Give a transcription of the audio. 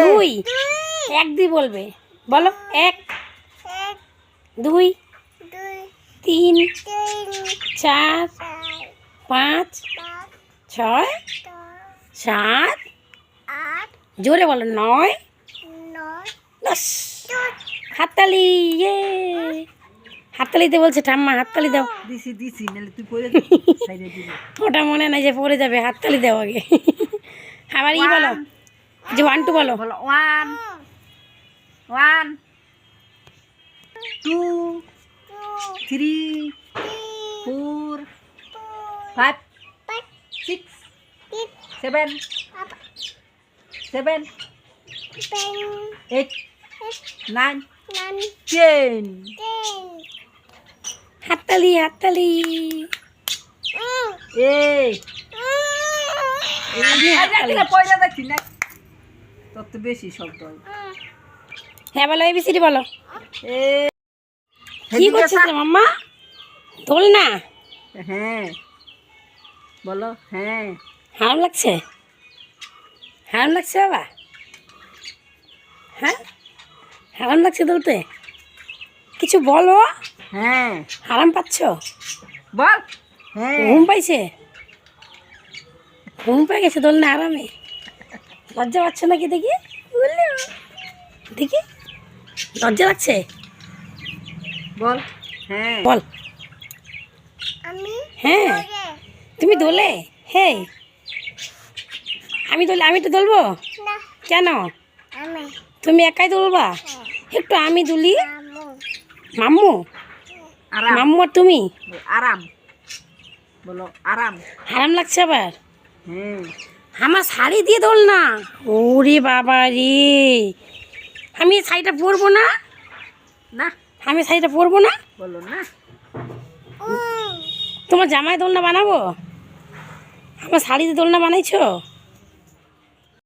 দুই। এক দুই বলবে। বলো এক। দুই। তিন। চার। পাঁচ। ছয়। সাত। জোরে বলো নয়। দশ। হাততালি ইয়ে। হাততালিতে বলছে ঠাম্মা হাততালি দাও। দিছি দিছি নাহলে তুই পড়ে ওটা মনে নাই যে পড়ে যাবে হাততালি দাও আগে। আবার ই বলো যে ওয়ান টু বলো বলো one one two three four five six seven seven eight nine ten হাততালি হাততালি এই হয় হ্যাঁ বলো কি মাম্মা না হ্যাঁ বলো হ্যাঁ হারাম লাগছে হারাম লাগছে বাবা হ্যাঁ লাগছে কিছু বলো হ্যাঁ হারাম পাচ্ছ বল হ্যাঁ ঘুম পাইছে ঘুম পেয়ে গেছে দোল না আরামে। লজ্জা পাচ্ছ নাকি দেখি? বললে। দেখি। লজ্জা লাগছে? বল। হ্যাঁ। বল। হ্যাঁ। তুমি দোলে? হে আমি দোলে আমি তো দোলবো? কেন? তুমি একাই দুলবা? একটু আমি দুলি। মাম্মু? আরাম। মাম্মু তুমি? আরাম। বলো আরাম। হারাম লাগছে আবার? হ্যাঁ আমার শাড়ি দিয়ে দোল না। ওরে বাবা রে। আমি শাড়িটা পরবো না? না আমি শাড়িটা পরবো না? বলো না। তোমার জামাই দোলনা বানাবো? আমার শাড়িতে দোলনা বানাইছো?